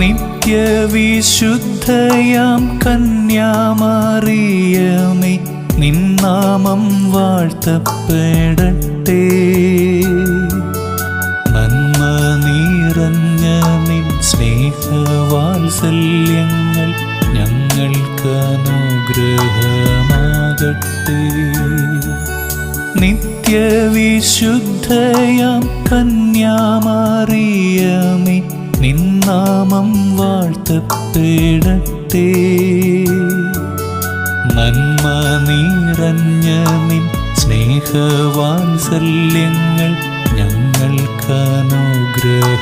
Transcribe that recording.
നിത്യവിശുദ്ധയാം കന്യാമറിയമേ നിന്നാമം വാഴ്ത്തപ്പെടട്ടെ. നന്മ നീറഞ്ഞ നിൻ സ്നേഹവാത്സല്യങ്ങൾ ഞങ്ങൾക്ക് അനുഗ്രഹമാകട്ടെ നിത്യവിശുദ്ധയാം കന്യാമറിയമേ നിന്നാമം വാഴ്ത്തപ്പെടട്ടെ നന്മ നിറഞ്ഞ നിൻ സ്നേഹവാത്സല്യങ്ങൾ ഞങ്ങൾക്ക് അനുഗ്രഹമാകട്ടെ